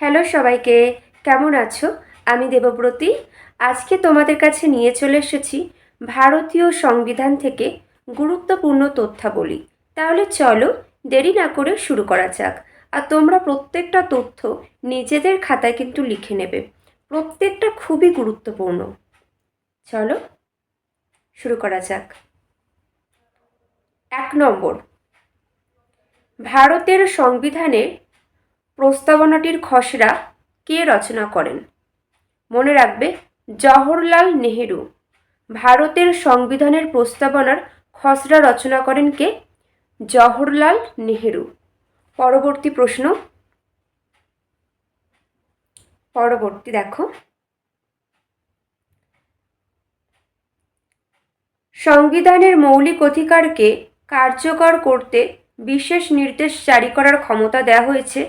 Hello সবাইকে, কেমন আছো? আমি দেবব্রতী। আজকে তোমাদের কাছে নিয়ে চলে এসেছি ভারতীয় সংবিধান থেকে গুরুত্বপূর্ণ তথ্যাবলী। তাহলে চলো দেরি না করে শুরু করা যাক। আর তোমরা প্রত্যেকটা তথ্য নিজেদের খাতায় কিন্তু লিখে নেবে। প্রত্যেকটা খুবই গুরুত্বপূর্ণ। চলো শুরু করা যাক। এক নম্বর। ভারতের সংবিধানের প্রস্তাবনাটির খসড়া কে রচনা করেন? মনে রাখবে, জওহরলাল নেহেরু। ভারতের সংবিধানের প্রস্তাবনার খসড়া রচনা করেন কে? জওহরলাল নেহেরু। পরবর্তী প্রশ্ন। পরবর্তী দেখো। সংবিধানের মৌলিক অধিকারকে কার্যকর করতে বিশেষ নির্দেশ জারি করার ক্ষমতা দেওয়া হয়েছে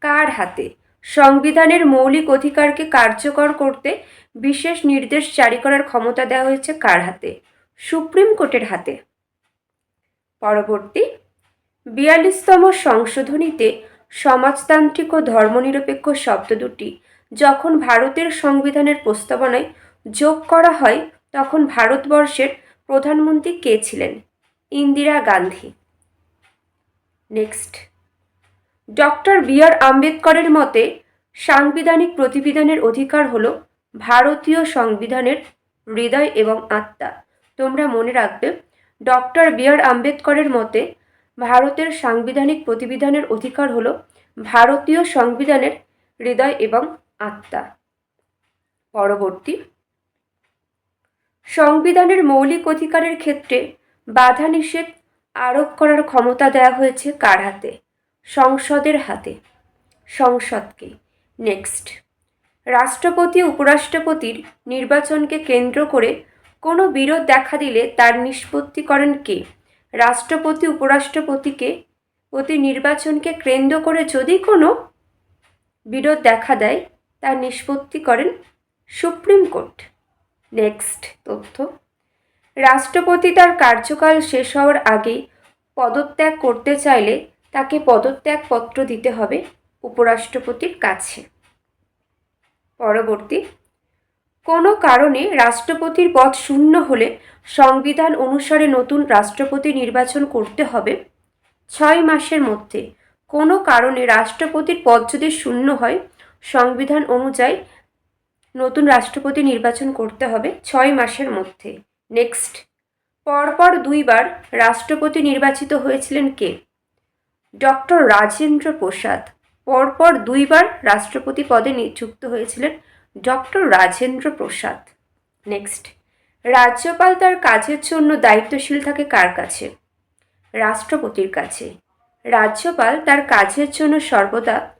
কার হাতে? সংবিধানের মৌলিক অধিকারকে কার্যকর করতে বিশেষ নির্দেশ জারি করার ক্ষমতা দেওয়া হয়েছে কার হাতে? সুপ্রিম কোর্টের হাতে। পরবর্তী, বিয়াল্লিশতম সংশোধনীতে সমাজতান্ত্রিক ও ধর্মনিরপেক্ষ শব্দ দুটি। যখন ভারতের সংবিধানের প্রস্তাবনায় যোগ করা হয়, তখন ভারতবর্ষের প্রধানমন্ত্রী কে ছিলেন? Indira Gandhi. Next. Doctor B R আম্বেদকরের মতে, সাংবিধানিক প্রতিবিধানের অধিকার হল ভারতীয় সংবিধানের হৃদয় এবং আত্মা। তোমরা মনে রাখবে, ডক্টর বি আর আম্বেদকরের মতে, ভারতের সাংবিধানিক প্রতিবিধানের অধিকার হল ভারতীয় সংবিধানের হৃদয় এবং আত্মা। পরবর্তী, সংবিধানের মৌলিক অধিকারের ক্ষেত্রে বাধা নিষেধ আরোপ করার ক্ষমতা দেওয়া হয়েছে কার হাতে? সংসদের হাতে। সংসদকে। নেক্সট। রাষ্ট্রপতি, উপরাষ্ট্রপতির নির্বাচনকে কেন্দ্র করে কোনো বিরোধ দেখা দিলে তার নিষ্পত্তি করেন কে? রাষ্ট্রপতি, উপরাষ্ট্রপতিকে প্রতি নির্বাচনকে কেন্দ্র করে যদি কোনো বিরোধ দেখা দেয়, তার নিষ্পত্তি করেন সুপ্রিম কোর্ট। নেক্সট তথ্য। রাষ্ট্রপতি তার কার্যকাল শেষ হওয়ার আগেই পদত্যাগ করতে চাইলে তাকে পদত্যাগপত্র দিতে হবে উপরাষ্ট্রপতির কাছে। পরবর্তী, কোনো কারণে রাষ্ট্রপতির পদ শূন্য হলে সংবিধান অনুসারে নতুন রাষ্ট্রপতি নির্বাচন করতে হবে। ছয় মাসের মধ্যে কোনো কারণে রাষ্ট্রপতির পদ যদি শূন্য হয়, সংবিধান অনুযায়ী নতুন রাষ্ট্রপতি নির্বাচন করতে হবে ছয় মাসের মধ্যে। নেক্সট, পরপর দুইবার রাষ্ট্রপতি নির্বাচিত হয়েছিলেন কে? ডক্টর রাজেন্দ্র প্রসাদ। পরপর দুইবার রাষ্ট্রপতি পদে নিযুক্ত হয়েছিলেন ডক্টর রাজেন্দ্র প্রসাদ। নেক্সট। রাজ্যপাল তার কাজের জন্য দায়িত্বশীল থাকে কার কাছে? রাষ্ট্রপতির কাছে। রাজ্যপাল তার কাজের জন্য সর্বদা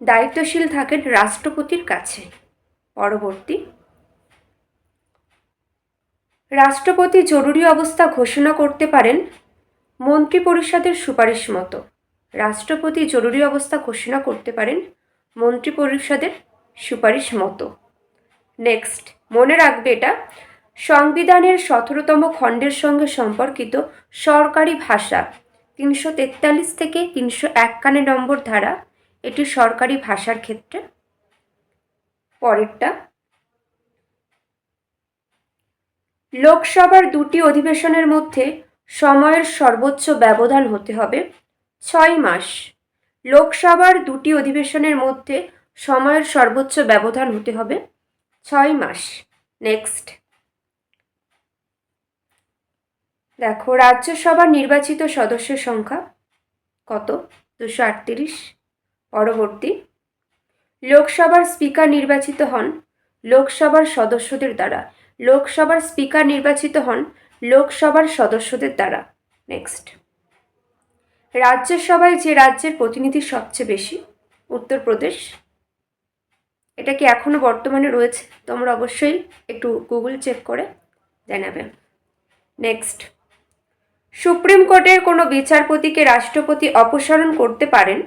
দায়িত্বশীল থাকেন রাষ্ট্রপতির কাছে। পরবর্তী। রাষ্ট্রপতি জরুরি অবস্থা ঘোষণা করতে পারেন মন্ত্রিপরিষদের সুপারিশ মতো। রাষ্ট্রপতি জরুরি অবস্থা ঘোষণা করতে পারেন মন্ত্রিপরিষদের সুপারিশ মতো। নেক্সট, মনে রাখবে এটা, সংবিধানের সতেরোতম খণ্ডের সঙ্গে সম্পর্কিত সরকারি ভাষা তিনশো তেতাল্লিশ থেকে তিনশো একান্ন নম্বর ধারা, এটি সরকারি ভাষার ক্ষেত্রে। পরেরটা, লোকসভার দুটি অধিবেশনের মধ্যে সময়ের সর্বোচ্চ ব্যবধান হতে হবে ছয় মাস। লোকসভার দুটি অধিবেশনের মধ্যে সময়ের সর্বোচ্চ ব্যবধান হতে হবে ছয় মাস। নেক্সট। দেখো, রাজ্যসভার নির্বাচিত সদস্যের সংখ্যা কত? দুশো আটত্রিশ। পরবর্তী। লোকসভার স্পিকার নির্বাচিত হন লোকসভার সদস্যদের দ্বারা। লোকসভার স্পিকার নির্বাচিত হন লোকসভার সদস্যদের দ্বারা। নেক্সট রাজ্যসভায় যে রাজ্যের প্রতিনিধি সবচেয়ে বেশি, উত্তরপ্রদেশ। এটা কি এখনও বর্তমানে রয়েছে? তোমরা অবশ্যই একটু গুগল চেক করে জানাবে। নেক্সট সুপ্রিম কোর্টের কোনো বিচারপতিকে রাষ্ট্রপতি অপসারণ করতে পারেন?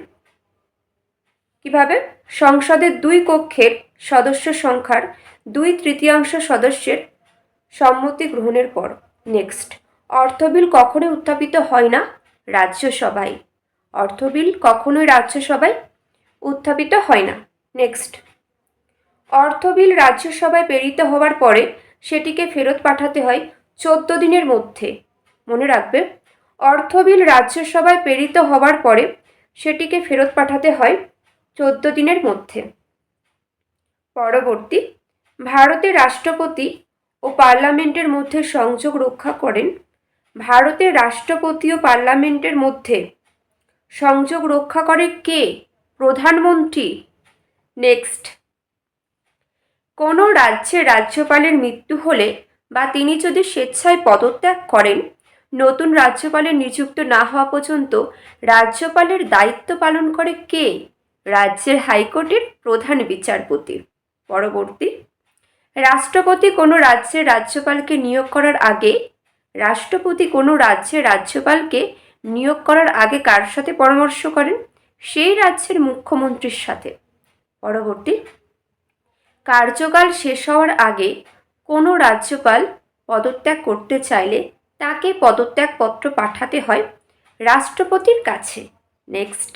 কীভাবে? সংসদের দুই কক্ষের সদস্য সংখ্যার দুই তৃতীয়াংশ সদস্যের সম্মতি গ্রহণের পর। নেক্সট অর্থবিল কখনোই উত্থাপিত হয় না রাজ্যসভায়। অর্থবিল কখনোই রাজ্যসভায় উত্থাপিত হয় না। নেক্সট অর্থ বিল রাজ্যসভায় প্রেরিত হওয়ার পরে সেটিকে ফেরত পাঠাতে হয় চোদ্দ দিনের মধ্যে। মনে রাখবে অর্থ বিল রাজ্যসভায় প্রেরিত হওয়ার পরে সেটিকে ফেরত পাঠাতে হয় চোদ্দ দিনের মধ্যে। পরবর্তী, ভারতের রাষ্ট্রপতি ও পার্লামেন্টের মধ্যে সংযোগ রক্ষা করেন, ভারতের রাষ্ট্রপতি ও পার্লামেন্টের মধ্যে সংযোগ রক্ষা করে কে? প্রধানমন্ত্রী। নেক্সট। কোনো রাজ্যে রাজ্যপালের মৃত্যু হলে বা তিনি যদি স্বেচ্ছায় পদত্যাগ করেন, নতুন রাজ্যপালের নিযুক্ত না হওয়া পর্যন্ত রাজ্যপালের দায়িত্ব পালন করে কে? রাজ্যের হাইকোর্টের প্রধান বিচারপতি। পরবর্তী। রাষ্ট্রপতি কোনো রাজ্যের রাজ্যপালকে নিয়োগ করার আগে, রাষ্ট্রপতি কোনো রাজ্যের রাজ্যপালকে নিয়োগ করার আগে কার সাথে পরামর্শ করেন? সেই রাজ্যের মুখ্যমন্ত্রীর সাথে। পরবর্তী। কার্যকাল শেষ হওয়ার আগে কোনো রাজ্যপাল পদত্যাগ করতে চাইলে তাকে পদত্যাগপত্র পাঠাতে হয় রাষ্ট্রপতির কাছে। নেক্সট।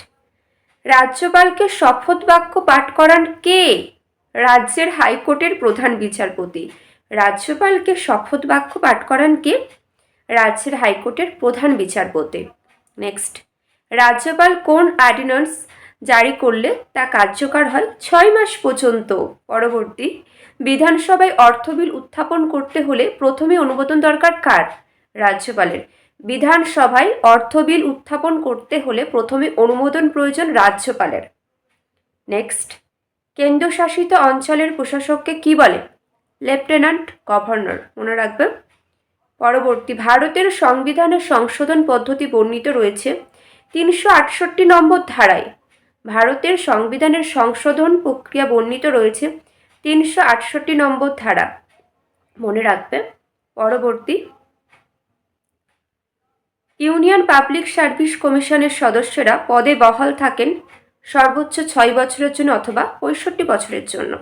রাজ্যপালকে শপথ বাক্য পাঠ করান কে? রাজ্যের হাইকোর্টের প্রধান বিচারপতি। রাজ্যপালকে শপথ বাক্য পাঠ করান কে? রাজ্যের হাইকোর্টের প্রধান বিচারপতি। নেক্সট। রাজ্যপাল কোন অর্ডিন্যান্স জারি করলে তা কার্যকর হয়? ছয় মাস পর্যন্ত। পরবর্তী। বিধানসভায় অর্থ বিল উত্থাপন করতে হলে প্রথমে অনুমোদন দরকার কার? রাজ্যপালের। বিধানসভায় অর্থ বিল উত্থাপন করতে হলে প্রথমে অনুমোদন প্রয়োজন রাজ্যপালের। নেক্সট। কেন্দ্রশাসিত অঞ্চলের প্রশাসককে কি বলে? লেফটেন্যান্ট গভর্নর, মনে রাখবে পরবর্তী, ভারতের সংবিধানের সংশোধন পদ্ধতি বর্ণিত রয়েছে তিনশো আটষট্টি নম্বর ধারায়। ভারতের সংবিধানের সংশোধন প্রক্রিয়া বর্ণিত রয়েছে তিনশো আটষট্টি নম্বর ধারা। মনে রাখবে পরবর্তী। ইউনিয়ন পাবলিক সার্ভিস কমিশনের সদস্যরা পদে বহাল থাকেন সর্বোচ্চ ছয় বছরের জন্য অথবা পঁয়ষট্টি বছরের জন্য।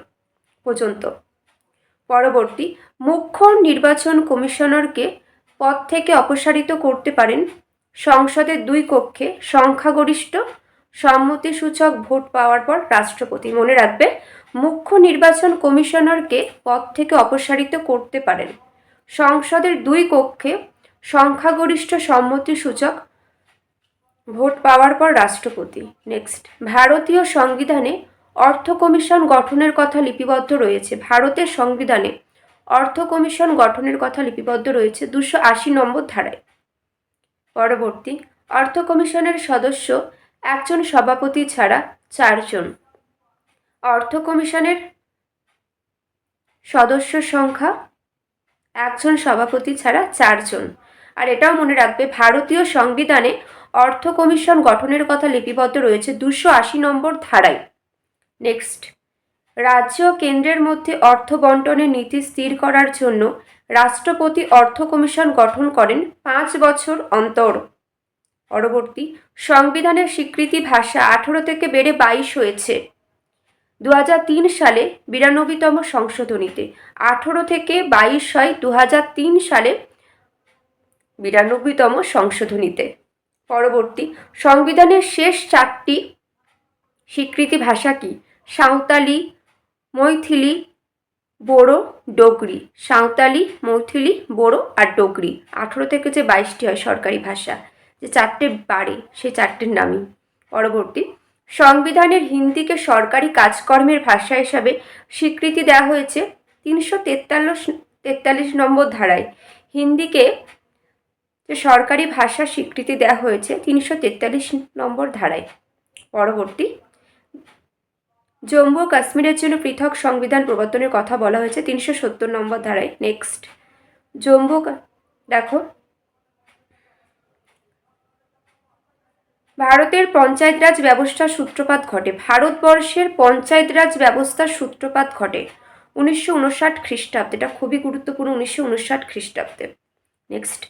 পর্যন্ত। পরবর্তী, মুখ্য নির্বাচন কমিশনারকে পদ থেকে অপসারিত করতে পারেন সংসদের দুই কক্ষে সংখ্যাগরিষ্ঠ সম্মতিসূচক ভোট পাওয়ার পর রাষ্ট্রপতি। মনে রাখবে, মুখ্য নির্বাচন কমিশনারকে পদ থেকে অপসারিত করতে পারেন সংসদের দুই কক্ষে সংখ্যাগরিষ্ঠ সম্মতিসূচক ভোট পাওয়ার পর রাষ্ট্রপতি। নেক্সট ভারতীয় সংবিধানে অর্থ কমিশন গঠনের কথা লিপিবদ্ধ রয়েছে। ভারতের সংবিধানে অর্থ কমিশন গঠনের কথা লিপিবদ্ধ রয়েছে দুশো আশি নম্বর ধারায়। পরবর্তী, অর্থ কমিশনের সদস্য একজন সভাপতি ছাড়া চারজন। অর্থ কমিশনের সদস্য সংখ্যা একজন সভাপতি ছাড়া চারজন। আর এটাও মনে রাখবে, ভারতীয় সংবিধানে অর্থ কমিশন গঠনের কথা লিপিবদ্ধ রয়েছে দুশো আশি নম্বর ধারায়। নেক্সট রাজ্য কেন্দ্রের মধ্যে অর্থ বন্টনের নীতি স্থির করার জন্য রাষ্ট্রপতি অর্থ কমিশন গঠন করেন পাঁচ বছর অন্তর। পরবর্তী, সংবিধানের স্বীকৃতি ভাষা আঠেরো থেকে বেড়ে বাইশ হয়েছে। দু সালে বিরানব্বইতম সংশোধনীতে আঠেরো থেকে বাইশ হয় দু সালে বিরানব্বইতম সংশোধনীতে। পরবর্তী, সংবিধানের শেষ চারটি স্বীকৃতি ভাষা কি? সাঁওতালি, মৈথিলি, বোড়ো, ডোগরি। সাঁওতালি, মৈথিলি, বোড়ো আর ডোগরি। আঠেরো থেকে যে বাইশটি হয় সরকারি ভাষা, যে চারটে বাড়ে, সেই চারটের নামই। পরবর্তী, সংবিধানের হিন্দিকে সরকারি কাজকর্মের ভাষা হিসাবে স্বীকৃতি দেওয়া হয়েছে তিনশো তেতাল্লিশ তেতাল্লিশ নম্বর ধারায়। হিন্দিকে যে সরকারি ভাষা স্বীকৃতি দেওয়া হয়েছে তিনশো তেতাল্লিশ নম্বর ধারায়। পরবর্তী, জম্মু ও কাশ্মীরের জন্য পৃথক সংবিধান প্রবর্তনের কথা বলা হয়েছে তিনশো সত্তর নম্বর ধারায়। নেক্সট জম্মু দেখো। ভারতের পঞ্চায়েত রাজ ব্যবস্থার সূত্রপাত ঘটে। ভারতবর্ষের পঞ্চায়েত রাজ ব্যবস্থার সূত্রপাত ঘটে উনিশশো উনষাট খ্রিস্টাব্দে। এটা খুবই গুরুত্বপূর্ণ, উনিশশো উনষাট খ্রিস্টাব্দে। নেক্সট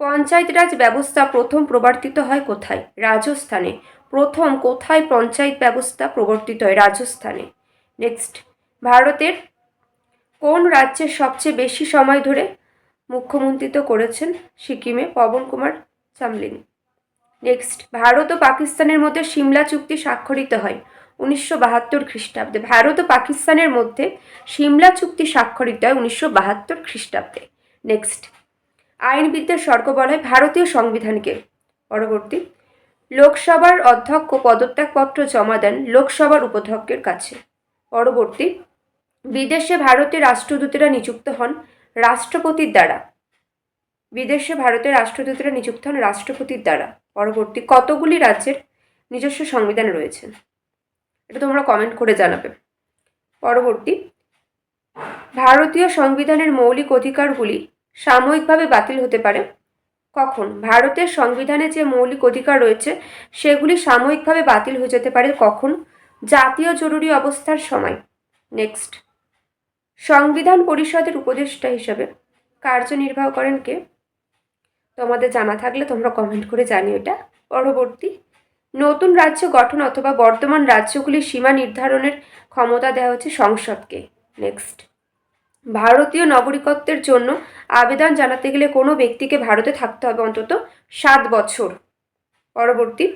পঞ্চায়েতরাজ ব্যবস্থা প্রথম প্রবর্তিত হয় কোথায়? রাজস্থানে। প্রথম কোথায় পঞ্চায়েত ব্যবস্থা প্রবর্তিত হয়? রাজস্থানে। নেক্সট ভারতের কোন রাজ্যে সবচেয়ে বেশি সময় ধরে মুখ্যমন্ত্রিত্ব করেছেন সিকিমে পবন কুমার চামলিং নেক্সট ভারত ও পাকিস্তানের মধ্যে সিমলা চুক্তি স্বাক্ষরিত হয় উনিশশো বাহাত্তর খ্রিস্টাব্দে। ভারত ও পাকিস্তানের মধ্যে সিমলা চুক্তি স্বাক্ষরিত হয় উনিশশো বাহাত্তর খ্রিস্টাব্দে। নেক্সট আইনবিদ্যার স্বর্গ বলা হয় ভারতীয় সংবিধানকে। পরবর্তী, লোকসভার অধ্যক্ষ পদত্যাগপত্র জমা দেন লোকসভার উপাধ্যক্ষের কাছে। পরবর্তী, বিদেশে ভারতের রাষ্ট্রদূতেরা নিযুক্ত হন রাষ্ট্রপতির দ্বারা। বিদেশে ভারতের রাষ্ট্রদূতেরা নিযুক্ত হন রাষ্ট্রপতির দ্বারা। পরবর্তী, কতগুলি রাজ্যের নিজস্ব সংবিধান রয়েছে? এটা তোমরা কমেন্ট করে জানাবে। পরবর্তী, ভারতীয় সংবিধানের মৌলিক অধিকারগুলি সাময়িকভাবে বাতিল হতে পারে? কখন? ভারতের সংবিধানে যে মৌলিক অধিকার রয়েছে, সেগুলি সাময়িকভাবে বাতিল হয়ে যেতে পারে কখন? জাতীয় জরুরি অবস্থার সময়। নেক্সট। সংবিধান পরিষদের উপদেষ্টা হিসাবে কার্যনির্বাহ করেন কে? তোমাদের জানা থাকলে তোমরা কমেন্ট করে জানিও এটা। পরবর্তী। নতুন রাজ্য গঠন অথবা বর্তমান রাজ্যগুলির সীমা নির্ধারণের ক্ষমতা দেওয়া হচ্ছে সংসদকে। নেক্সট। ভারতীয় নাগরিকত্বের জন্য আবেদন জানাতে গেলে কোনো ব্যক্তিকে ভারতে থাকতে হবে অন্তত সাত বছর। পরবর্তী।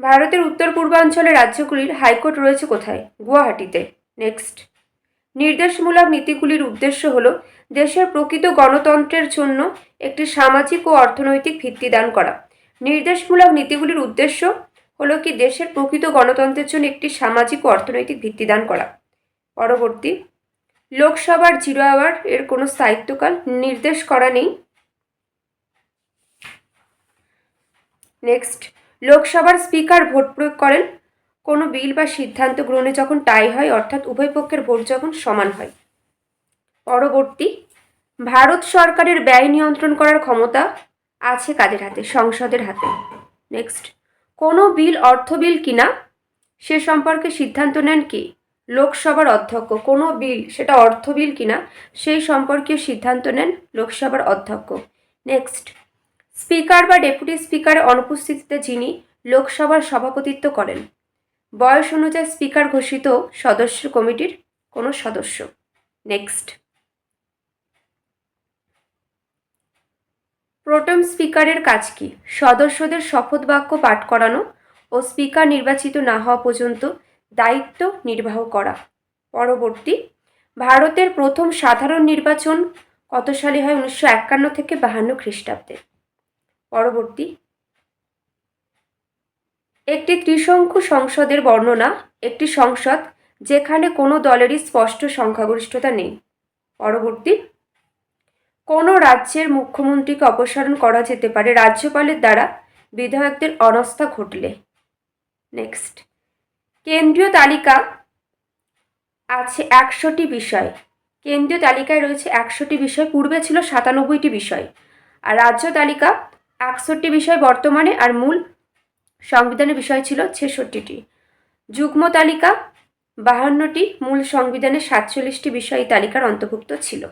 ভারতের উত্তর পূর্বাঞ্চলের রাজ্যগুলির হাইকোর্ট রয়েছে কোথায়? গুয়াহাটিতে। নেক্সট। নির্দেশমূলক নীতিগুলির উদ্দেশ্য হল দেশের প্রকৃত গণতন্ত্রের জন্য একটি সামাজিক ও অর্থনৈতিক ভিত্তি দান করা। নির্দেশমূলক নীতিগুলির উদ্দেশ্য হলো কি দেশের প্রকৃত গণতন্ত্রের জন্য একটি সামাজিক ও অর্থনৈতিক ভিত্তি দান করা। পরবর্তী। লোকসভার জিরো আওয়ার এর কোনো স্থায়িত্বকাল নির্দেশ করা নেই। নেক্সট, লোকসভার স্পিকার ভোট প্রয়োগ করেন। কোনো বিল বা সিদ্ধান্ত গ্রহণে যখন টাই হয়, অর্থাৎ উভয় পক্ষের ভোট যখন সমান হয়। পরবর্তী, ভারত সরকারের ব্যয় নিয়ন্ত্রণ করার ক্ষমতা আছে কাদের হাতে? সংসদের হাতে। নেক্সট, কোনো বিল অর্থ বিল কিনা? সে সম্পর্কে সিদ্ধান্ত নেন কি? লোকসভার অধ্যক্ষ। কোনো বিল, সেটা অর্থ বিল কিনা, সেই সম্পর্কীয় সিদ্ধান্ত নেন লোকসভার অধ্যক্ষ। নেক্সট। স্পিকার বা ডেপুটি স্পিকারের অনুপস্থিতিতে যিনি লোকসভার সভাপতিত্ব করেন। বয়স অনুযায়ী স্পিকার ঘোষিত সদস্য কমিটির কোনো সদস্য। নেক্সট। প্রোটম স্পিকারের কাজ কি? সদস্যদের শপথ বাক্য পাঠ করানো ও স্পিকার নির্বাচিত না হওয়া পর্যন্ত দায়িত্ব নির্বাহ করা। পরবর্তী, ভারতের প্রথম সাধারণ নির্বাচন কত সালে হয়? উনিশশো একান্ন থেকে বাহান্ন খ্রিস্টাব্দে। পরবর্তী, একটি ত্রিশঙ্কু সংসদের বর্ণনা, একটি সংসদ যেখানে কোনো দলেরই স্পষ্ট সংখ্যাগরিষ্ঠতা নেই। পরবর্তী, কোনো রাজ্যের মুখ্যমন্ত্রীকে অপসারণ করা যেতে পারে? রাজ্যপালের দ্বারা বিধায়কদের অনাস্থা ঘটলে। নেক্সট। কেন্দ্রীয় তালিকা আছে একশোটি বিষয়। কেন্দ্রীয় তালিকায় রয়েছে একশোটি বিষয়, পূর্বে ছিল সাতানব্বইটি বিষয়। আর রাজ্য তালিকা একষট্টি বিষয় বর্তমানে আর মূল সংবিধানের বিষয় ছিল ছেষট্টিটি। যুগ্ম তালিকা বাহান্নটি, মূল সংবিধানের সাতচল্লিশটি বিষয় তালিকার অন্তর্ভুক্ত ছিল।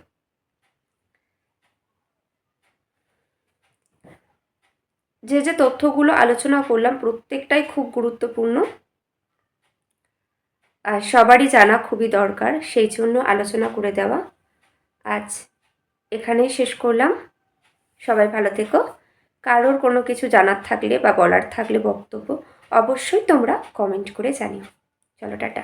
যে যে তথ্যগুলো আলোচনা করলাম, প্রত্যেকটাই খুব গুরুত্বপূর্ণ। সবারই জানা খুবই দরকার, সেই জন্য আলোচনা করে দেওয়া। আজ এখানেই শেষ করলাম। সবাই ভালো থেকো। কারোর কোনো কিছু জানার থাকলে বা বলার থাকলে বক্তব্য অবশ্যই তোমরা কমেন্ট করে জানিও। চলো, টাটা।